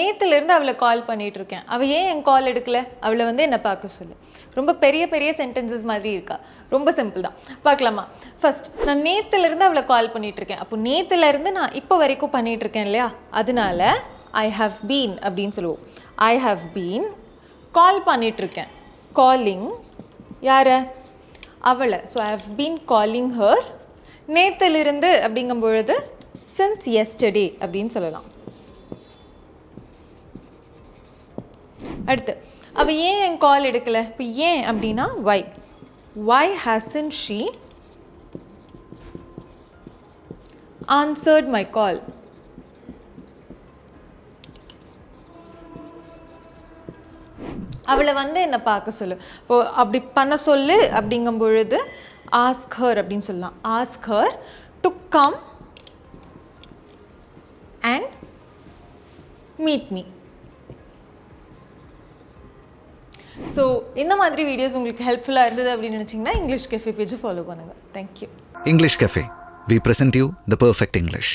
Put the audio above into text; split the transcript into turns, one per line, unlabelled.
நேற்றுலேருந்து அவளை கால் பண்ணிகிட்டு இருக்கேன் அவள் ஏன் என் கால் எடுக்கல? அவளை வந்து என்னை பார்க்க சொல்லு. ரொம்ப பெரிய பெரிய சென்டென்சஸ் மாதிரி இருக்கா. ரொம்ப சிம்பிள் தான். பார்க்கலாமா? ஃபர்ஸ்ட் நான் நேற்றுலேருந்து அவளை கால் பண்ணிட்டு இருக்கேன் அப்போ நேற்றுலேருந்து நான் இப்போ வரைக்கும் பண்ணிகிட்டு இருக்கேன் இல்லையா? அதனால ஐ ஹவ் பீன் அப்படின்னு சொல்லுவோம். ஐ ஹவ் பீன் கால் பண்ணிகிட்ருக்கேன் இருக்கேன் காலிங் யாரை? அவளை. So I have been calling her நேத்திலிருந்து அப்படிங்கும் பொழுது சின்ஸ் எஸ்டர்டே அப்படின்னு சொல்லலாம். அடுத்து அப்போ ஏன் என் கால் எடுக்கல? இப்போ ஏன் அப்படின்னா why why hasn't she answered my call அவளை வந்து என்னை பார்க்க சொல்லு. இப்போ அப்படி பண்ண சொல்லு அப்படிங்கும் பொழுது ஆஸ்க் ஹர் அப்படின்னு சொல்லலாம். Ask her to come and meet me so இந்த மாதிரி வீடியோஸ் உங்களுக்கு ஹெல்ப்ஃபுல்லாக இருந்தது அப்படின்னு நினச்சிங்கன்னா இங்கிலீஷ் கெஃபே பேஜை ஃபாலோ பண்ணுங்கள் thank you
English café we present you the perfect English